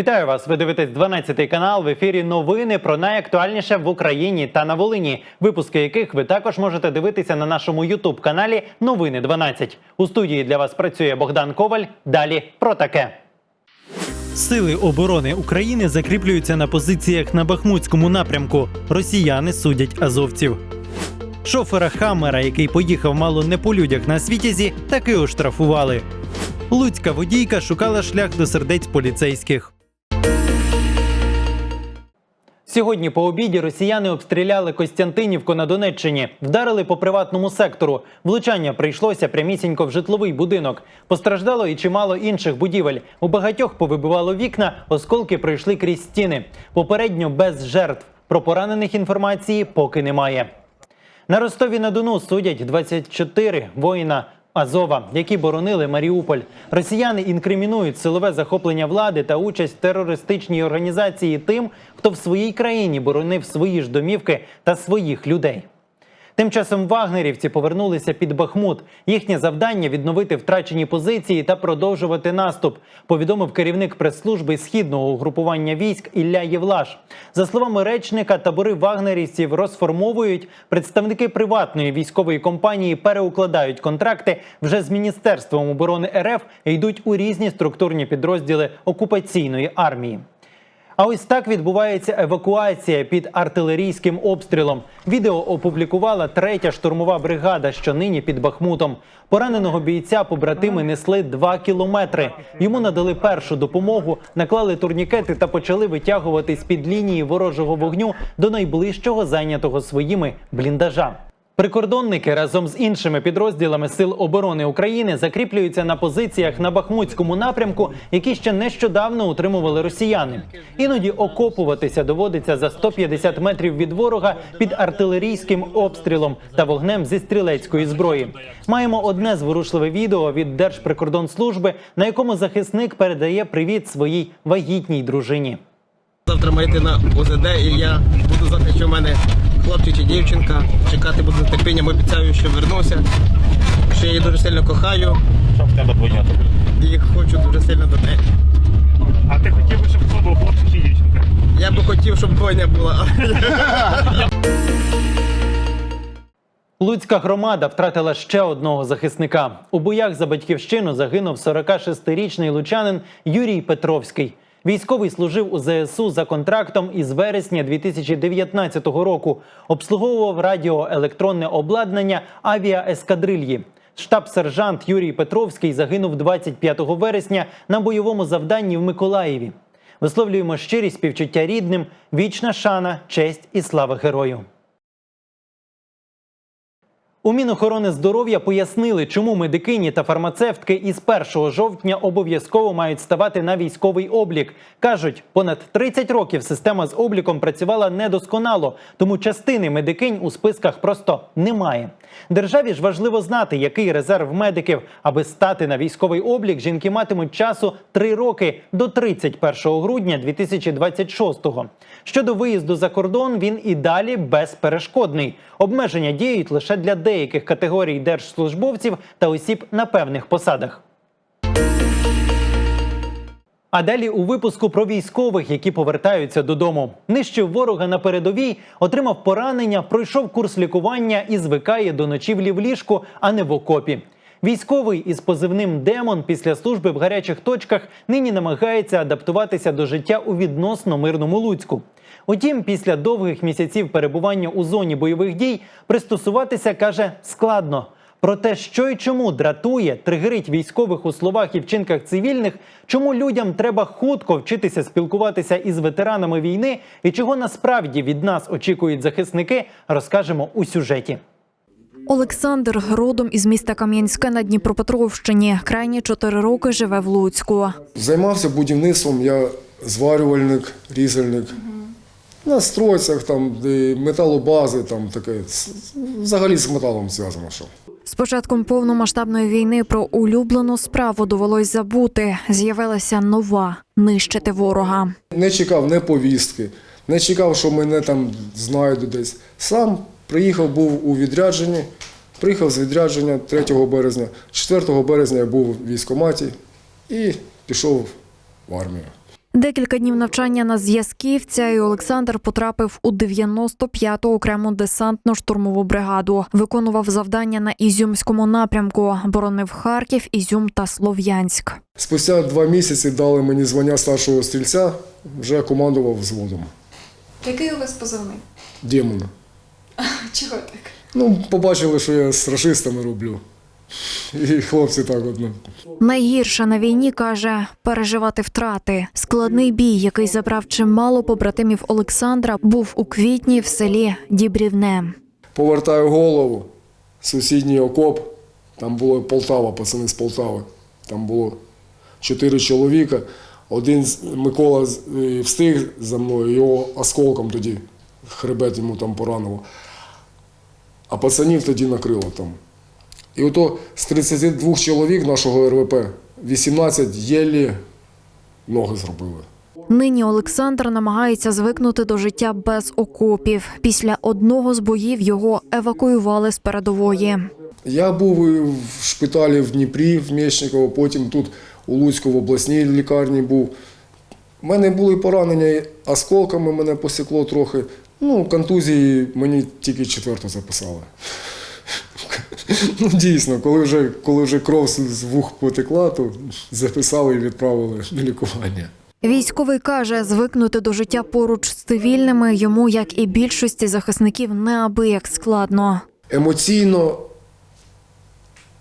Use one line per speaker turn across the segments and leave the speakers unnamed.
Вітаю вас! Ви дивитесь 12 канал. В ефірі новини про найактуальніше в Україні та на Волині. Випуски яких ви також можете дивитися на нашому Ютуб каналі Новини 12. У студії для вас працює Богдан Коваль. Далі про таке. Сили оборони України закріплюються на позиціях на Бахмутському напрямку. Росіяни судять азовців. Шофера Хаммера, який поїхав мало не по людях на світязі, таки оштрафували. Луцька водійка шукала шлях до сердець поліцейських. Сьогодні по обіді росіяни обстріляли Костянтинівку на Донеччині, вдарили по приватному сектору. Влучання прийшлося прямісінько в житловий будинок. Постраждало і чимало інших будівель. У багатьох повибивало вікна, осколки пройшли крізь стіни. Попередньо без жертв. Про поранених інформації поки немає. На Ростові на Дону судять 24 воїна Азова, які боронили Маріуполь. Росіяни інкримінують силове захоплення влади та участь в терористичній організації тим, хто в своїй країні боронив свої ж домівки та своїх людей. Тим часом вагнерівці повернулися під Бахмут. Їхнє завдання відновити втрачені позиції та продовжувати наступ. Повідомив керівник прес-служби східного угрупування військ Ілля Євлаш. За словами речника, табори вагнерівців розформовують. Представники приватної військової компанії переукладають контракти вже з міністерством оборони РФ і йдуть у різні структурні підрозділи окупаційної армії. А ось так відбувається евакуація під артилерійським обстрілом. Відео опублікувала третя штурмова бригада, що нині під Бахмутом. Пораненого бійця побратими несли два кілометри. Йому надали першу допомогу, наклали турнікети та почали витягувати з під лінії ворожого вогню до найближчого зайнятого своїми бліндажа. Прикордонники разом з іншими підрозділами Сил оборони України закріплюються на позиціях на Бахмутському напрямку, які ще нещодавно утримували росіяни. Іноді окопуватися доводиться за 150 метрів від ворога під артилерійським обстрілом та вогнем зі стрілецької зброї. Маємо одне зворушливе відео від Держприкордонслужби, на якому захисник передає привіт своїй вагітній дружині.
Завтра маю йти на ОЗД і я буду знати, що в мене хлопчик чи дівчинка. Чекати буду з терпінням, обіцяю, що вернуся. Що я її дуже сильно кохаю
Щоб в тебе двойнята
і хочу дуже сильно до неї.
А ти хотів би, щоб хто був хлопчик чи дівчинка?
Я би хотів, щоб двойня була.
Луцька громада втратила ще одного захисника. У боях за батьківщину загинув 46-річний лучанин Юрій Петровський. Військовий служив у ЗСУ за контрактом із вересня 2019 року. Обслуговував радіоелектронне обладнання авіаескадрильї. Штаб-сержант Юрій Петровський загинув 25 вересня на бойовому завданні в Миколаєві. Висловлюємо щирість співчуття рідним, вічна шана, честь і слава герою. У Мінохорони здоров'я пояснили, чому медикині та фармацевтки із 1 жовтня обов'язково мають ставати на військовий облік. кажуть, понад 30 років система з обліком працювала недосконало, тому частини медикинь у списках просто немає. Державі ж важливо знати, який резерв медиків, аби стати на військовий облік. Жінки матимуть часу 3 роки до 31 грудня 2026-го. Щодо виїзду за кордон, він і далі безперешкодний. Обмеження діють лише для деяких категорій держслужбовців та осіб на певних посадах. А далі у випуску про військових, які повертаються додому. Нищив ворога на передовій, отримав поранення, пройшов курс лікування і звикає до ночівлі в ліжку, а не в окопі. Військовий із позивним Демон після служби в гарячих точках нині намагається адаптуватися до життя у відносно мирному Луцьку. Утім, після довгих місяців перебування у зоні бойових дій пристосуватися каже складно. Про те, що і чому дратує, тригерить військових у словах і вчинках цивільних, чому людям треба хутко вчитися спілкуватися із ветеранами війни і чого насправді від нас очікують захисники, розкажемо у сюжеті.
Олександр родом із міста Кам'янське на Дніпропетровщині. Крайні чотири роки живе в Луцьку.
Займався будівництвом, я зварювальник, різальник. На стройцях, там, де металобази, там таке. Взагалі з металом зв'язано. Що.
З початком повномасштабної війни про улюблену справу довелось забути. З'явилася нова нищити ворога.
Не чекав не повістки, не чекав, що мене там знайдуть десь. Сам приїхав, був у відрядженні, приїхав з відрядження 3 березня. 4 березня я був в військкоматі і пішов в армію.
Декілька днів навчання на зв'язківця, і Олександр потрапив у 95-ту окрему десантно-штурмову бригаду. Виконував завдання на Ізюмському напрямку, боронив Харків, Ізюм та Слов'янськ.
Спустя два місяці дали мені звання старшого стрільця, вже командував взводом.
Який у вас позивний?
Демона.
Чого так?
Ну, побачили, що я з рашистами роблю. І хлопці так от, ну.
Найгірше на війні каже переживати втрати. Складний бій, який забрав чимало побратимів Олександра, був у квітні в селі Дібрівне.
Повертаю голову, сусідній окоп, там було Полтава, пацани з Полтави. Там було чотири чоловіка. Один з- Микола е, встиг за мною, його осколком тоді хребет йому там поранило. А пацанів тоді накрило там. І ото з 32 чоловік нашого РВП 18 єлі ноги зробили.
Нині Олександр намагається звикнути до життя без окопів. Після одного з боїв його евакуювали з передової.
Я був і в шпиталі в Дніпрі, в Мєчниково, потім тут у Луцьку в обласній лікарні був. У мене були поранення осколками, мене посікло трохи. Ну, контузії мені тільки четверту записали. Ну, дійсно, коли вже, коли вже кров з- вух потекла, то записали і відправили на лікування.
Військовий каже, звикнути до життя поруч з цивільними йому, як і більшості захисників, неабияк складно.
емоційно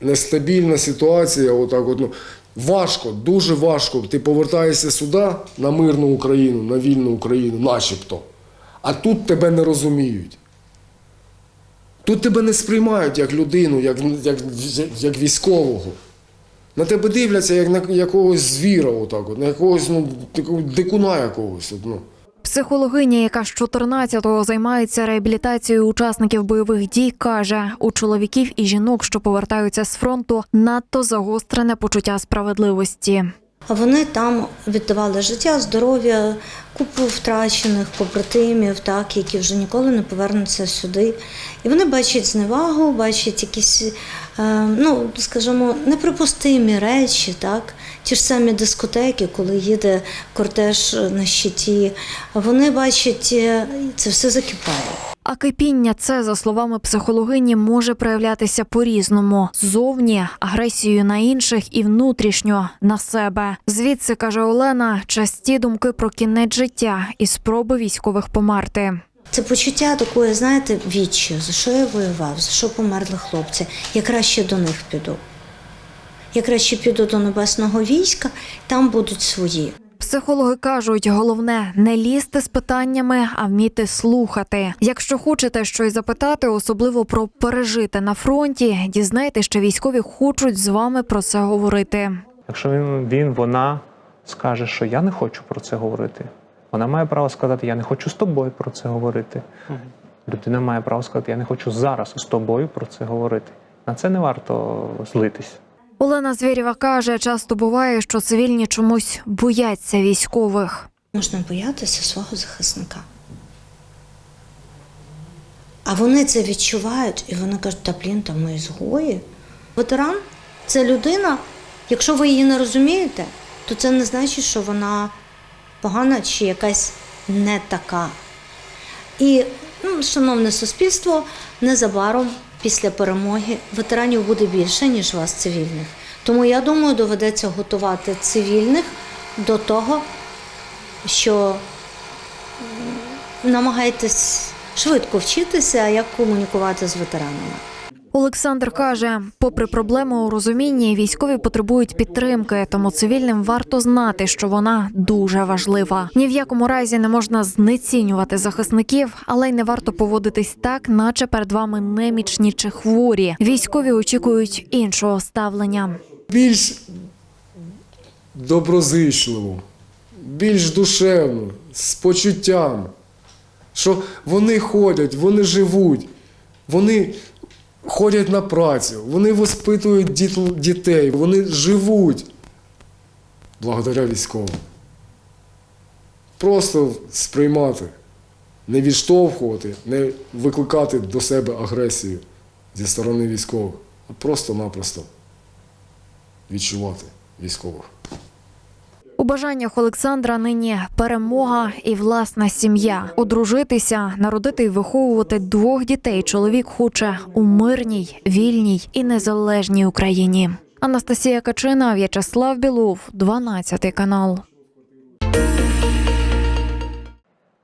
нестабільна ситуація. Отак от, ну, важко, дуже важко. Ти повертаєшся сюди на мирну Україну, на вільну Україну, начебто. А тут тебе не розуміють. Тут тебе не сприймають як людину, як, як, як військового. На тебе дивляться як на якогось звіра, отак, от, на якогось ну, дикуна якогось. Ну.
Психологиня, яка з 14-го займається реабілітацією учасників бойових дій, каже: у чоловіків і жінок, що повертаються з фронту, надто загострене почуття справедливості.
А вони там віддавали життя, здоров'я, купу втрачених побратимів, так, які вже ніколи не повернуться сюди. І вони бачать зневагу, бачать якісь, е, ну, скажімо, неприпустимі речі, так. Ті ж самі дискотеки, коли їде кортеж на щиті, вони бачать, е, це все закипає.
А кипіння це, за словами психологині, може проявлятися по-різному: зовні агресією на інших і внутрішньо на себе. Звідси каже Олена, часті думки про кінець життя і спроби військових померти.
Це почуття такої, знаєте, відчаю, за що я воював, за що померли хлопці. Я краще до них піду. Я краще піду до небесного війська, там будуть свої.
Психологи кажуть, головне не лізти з питаннями, а вміти слухати. Якщо хочете щось запитати, особливо про пережити на фронті, дізнайте, що військові хочуть з вами про це говорити.
Якщо він, він, вона скаже, що я не хочу про це говорити, вона має право сказати, я не хочу з тобою про це говорити. Людина має право сказати, я не хочу зараз з тобою про це говорити. На це не варто злитись.
Олена Звєрєва каже, часто буває, що цивільні чомусь бояться військових.
Можна боятися свого захисника. А вони це відчувають, і вони кажуть, та блін, там ми згої. Ветеран це людина, якщо ви її не розумієте, то це не значить, що вона погана чи якась не така. І, ну, шановне суспільство, незабаром після перемоги ветеранів буде більше, ніж вас цивільних. Тому я думаю, доведеться готувати цивільних до того, що намагайтесь швидко вчитися, як комунікувати з ветеранами.
Олександр каже, попри проблему у розумінні, військові потребують підтримки, тому цивільним варто знати, що вона дуже важлива. Ні в якому разі не можна знецінювати захисників, але й не варто поводитись так, наче перед вами немічні чи хворі. Військові очікують іншого ставлення.
більш доброзичливо, більш душевно, з почуттям, що вони ходять, вони живуть, вони ходять на працю, вони воспитують діт- дітей, вони живуть благодаря військовим. Просто сприймати, не відштовхувати, не викликати до себе агресію зі сторони військових, а просто-напросто відчувати військових.
У бажаннях Олександра нині перемога і власна сім'я. Одружитися, народити і виховувати двох дітей. Чоловік хоче у мирній, вільній і незалежній Україні. Анастасія Качина, В'ячеслав Білов, 12 канал.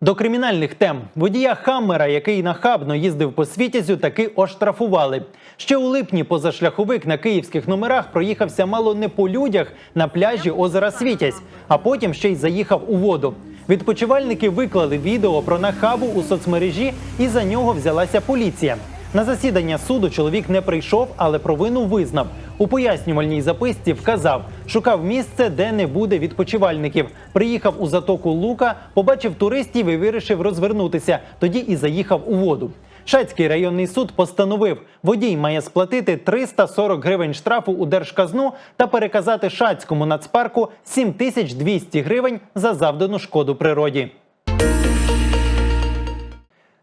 До кримінальних тем водія Хаммера, який нахабно їздив по світязю, таки оштрафували. Ще у липні позашляховик на київських номерах проїхався мало не по людях на пляжі озера Світязь, а потім ще й заїхав у воду. Відпочивальники виклали відео про нахабу у соцмережі, і за нього взялася поліція. На засідання суду чоловік не прийшов, але провину визнав. У пояснювальній записці вказав, шукав місце, де не буде відпочивальників. Приїхав у затоку Лука, побачив туристів і вирішив розвернутися. Тоді і заїхав у воду. Шацький районний суд постановив, водій має сплатити 340 гривень штрафу у держказну та переказати Шацькому нацпарку 7200 гривень за завдану шкоду природі.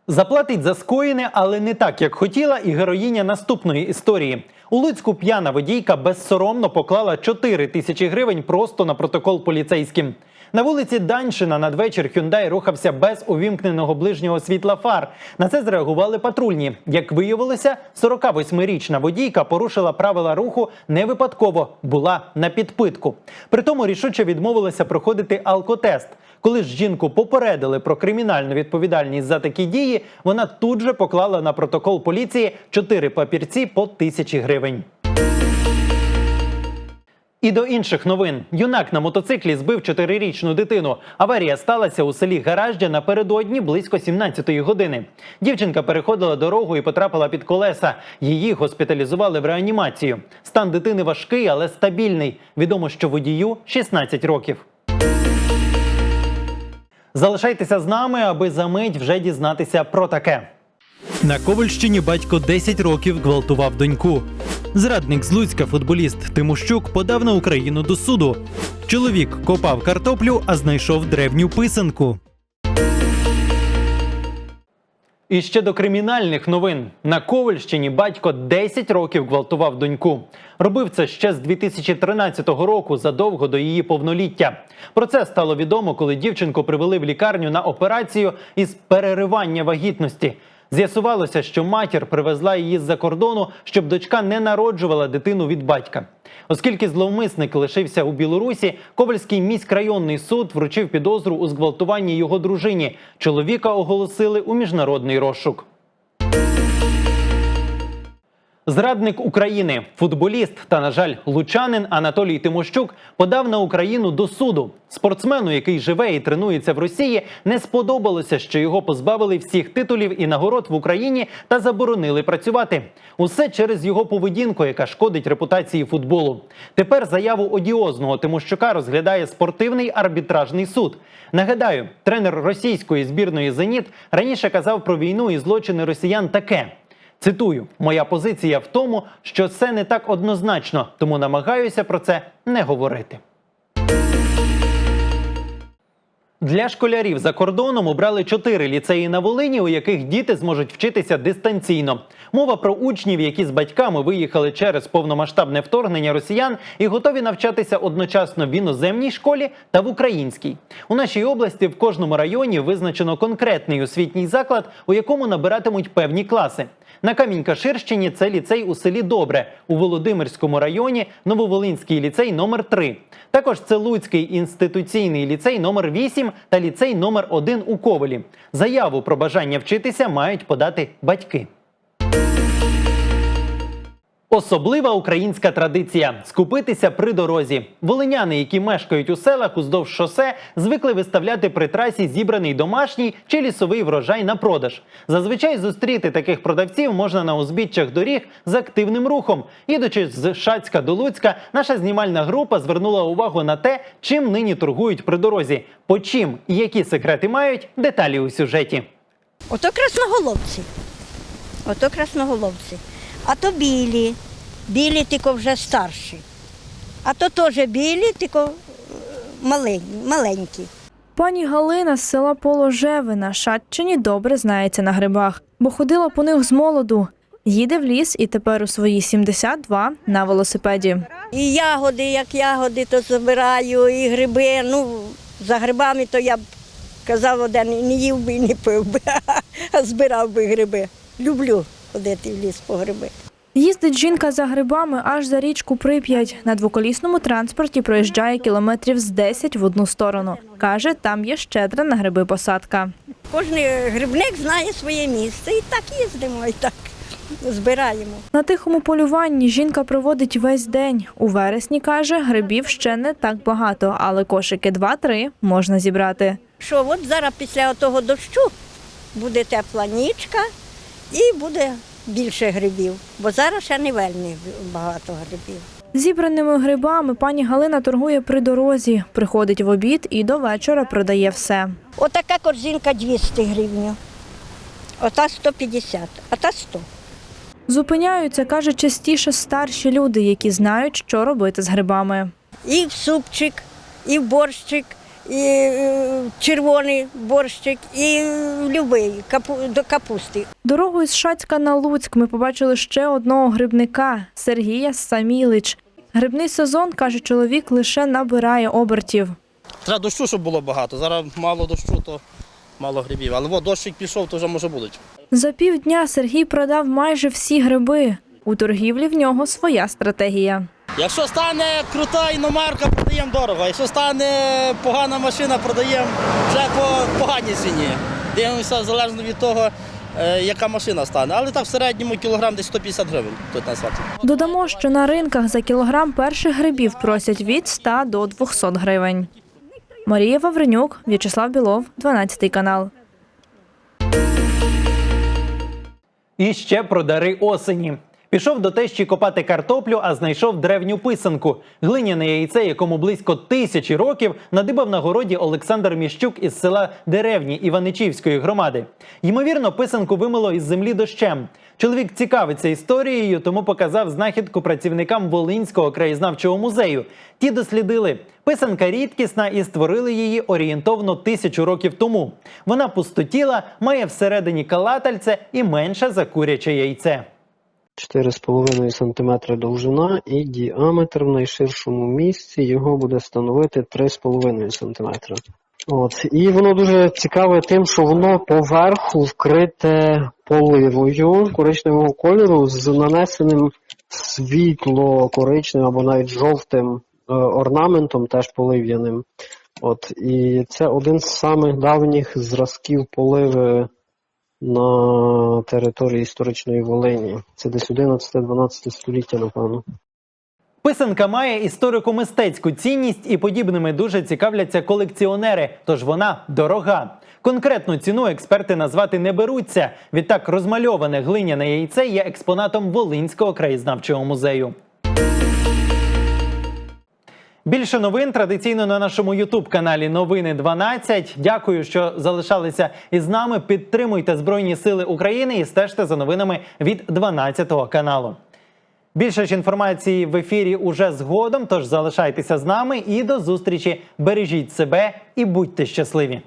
Заплатить за скоєне, але не так, як хотіла, і героїня наступної історії. У Луцьку п'яна водійка безсоромно поклала 4 тисячі гривень просто на протокол поліцейським. На вулиці Даншина надвечір Hyundai рухався без увімкненого ближнього світла фар. На це зреагували патрульні. Як виявилося, 48-річна водійка порушила правила руху не випадково, була на підпитку. Притому рішуче відмовилася проходити алкотест. Коли ж жінку попередили про кримінальну відповідальність за такі дії, вона тут же поклала на протокол поліції чотири папірці по тисячі гривень. І до інших новин юнак на мотоциклі збив чотирирічну дитину. Аварія сталася у селі Гараждя напередодні близько 17-ї години. Дівчинка переходила дорогу і потрапила під колеса. Її госпіталізували в реанімацію. Стан дитини важкий, але стабільний. Відомо, що водію 16 років. Залишайтеся з нами, аби за мить вже дізнатися про таке. На Ковальщині батько 10 років гвалтував доньку. Зрадник з Луцька футболіст Тимощук подав на Україну до суду. Чоловік копав картоплю, а знайшов древню писанку. І ще до кримінальних новин на Ковальщині батько 10 років гвалтував доньку. Робив це ще з 2013 року, задовго до її повноліття. Про це стало відомо, коли дівчинку привели в лікарню на операцію із переривання вагітності. З'ясувалося, що матір привезла її з-за кордону, щоб дочка не народжувала дитину від батька. Оскільки зловмисник лишився у Білорусі, Ковальський міськрайонний суд вручив підозру у зґвалтуванні його дружині. Чоловіка оголосили у міжнародний розшук. Зрадник України, футболіст та, на жаль, лучанин Анатолій Тимощук подав на Україну до суду. Спортсмену, який живе і тренується в Росії, не сподобалося, що його позбавили всіх титулів і нагород в Україні та заборонили працювати. Усе через його поведінку, яка шкодить репутації футболу. Тепер заяву одіозного Тимощука розглядає спортивний арбітражний суд. Нагадаю, тренер російської збірної Зеніт раніше казав про війну і злочини росіян таке. Цитую: моя позиція в тому, що це не так однозначно, тому намагаюся про це не говорити. Для школярів за кордоном обрали чотири ліцеї на Волині, у яких діти зможуть вчитися дистанційно. Мова про учнів, які з батьками виїхали через повномасштабне вторгнення росіян і готові навчатися одночасно в іноземній школі та в українській. У нашій області в кожному районі визначено конкретний освітній заклад, у якому набиратимуть певні класи. На Камінь-Каширщині це ліцей у селі Добре, у Володимирському районі Нововолинський ліцей номер 3 Також це Луцький інституційний ліцей номер 8 та ліцей номер 1 у Ковелі. Заяву про бажання вчитися мають подати батьки. Особлива українська традиція скупитися при дорозі. Волиняни, які мешкають у селах уздовж шосе, звикли виставляти при трасі зібраний домашній чи лісовий врожай на продаж. Зазвичай зустріти таких продавців можна на узбіччях доріг з активним рухом. Їдучи з Шацька до Луцька, наша знімальна група звернула увагу на те, чим нині торгують при дорозі. По чим і які секрети мають деталі у сюжеті.
Ото красноголовці. Ото красноголовці. А то білі. Білі тільки вже старші. А то теж білі, тільки е, маленькі.
Пані Галина з села Положеви на Шатчині добре знається на грибах, бо ходила по них з молоду. Їде в ліс і тепер у свої 72 на велосипеді.
І ягоди, як ягоди, то збираю, і гриби. Ну, за грибами то я б казав, один не їв би і не пив би, а збирав би гриби. Люблю ходити в ліс по гриби.
Їздить жінка за грибами аж за річку Прип'ять. На двоколісному транспорті проїжджає кілометрів з 10 в одну сторону. Каже, там є щедра на гриби посадка.
Кожен грибник знає своє місце і так їздимо, і так збираємо.
На тихому полюванні жінка проводить весь день. У вересні каже, грибів ще не так багато, але кошики 2-3 можна зібрати.
Що от зараз після того дощу буде тепла нічка і буде більше грибів, бо зараз ще не вельми багато грибів.
Зібраними грибами пані Галина торгує при дорозі, приходить в обід і до вечора продає все.
Отака корзинка 200 гривень, ота 150, а та 100.
Зупиняються, каже, частіше старші люди, які знають, що робити з грибами.
І в супчик, і в борщик, і е, червоний борщик, і любий капу, до капусти.
Дорогою з Шацька на Луцьк ми побачили ще одного грибника Сергія Самілич. Грибний сезон, каже чоловік, лише набирає обертів.
Треба дощу, щоб було багато. Зараз мало дощу, то мало грибів. Але от дощик пішов, то вже може будуть.
За півдня Сергій продав майже всі гриби. У торгівлі в нього своя стратегія.
Якщо стане крута іномарка, продаємо дорого. Якщо стане погана машина, продаємо вже по поганій ціні. Дивимося залежно від того, е, яка машина стане. Але так в середньому кілограм десь 150 гривень тут на сваті.
Додамо, що на ринках за кілограм перших грибів просять від 100 до 200 гривень. Марія Вавренюк, В'ячеслав Білов, 12 канал.
І ще про дари осені. Пішов до тещі копати картоплю, а знайшов древню писанку. Глиняне яйце, якому близько тисячі років, надибав на городі Олександр Міщук із села Деревні Іваничівської громади. Ймовірно, писанку вимило із землі дощем. Чоловік цікавиться історією, тому показав знахідку працівникам Волинського краєзнавчого музею. Ті дослідили. Писанка рідкісна і створили її орієнтовно тисячу років тому. Вона пустотіла, має всередині калатальце і менше за куряче яйце.
4,5 см довжина і діаметр в найширшому місці його буде становити 3,5 см. От. І воно дуже цікаве тим, що воно поверху вкрите поливою коричневого кольору з нанесеним світло коричневим або навіть жовтим е, орнаментом, теж полив'яним. От. І це один з самих давніх зразків поливи на території історичної Волині. Це десь 11-12 століття, напевно.
Писанка має історико-мистецьку цінність і подібними дуже цікавляться колекціонери, тож вона дорога. Конкретну ціну експерти назвати не беруться. Відтак розмальоване глиняне яйце є експонатом Волинського краєзнавчого музею. Більше новин традиційно на нашому Ютуб каналі Новини 12. Дякую, що залишалися із нами. Підтримуйте Збройні Сили України і стежте за новинами від 12 каналу. Більше ж інформації в ефірі уже згодом. Тож залишайтеся з нами і до зустрічі. Бережіть себе і будьте щасливі.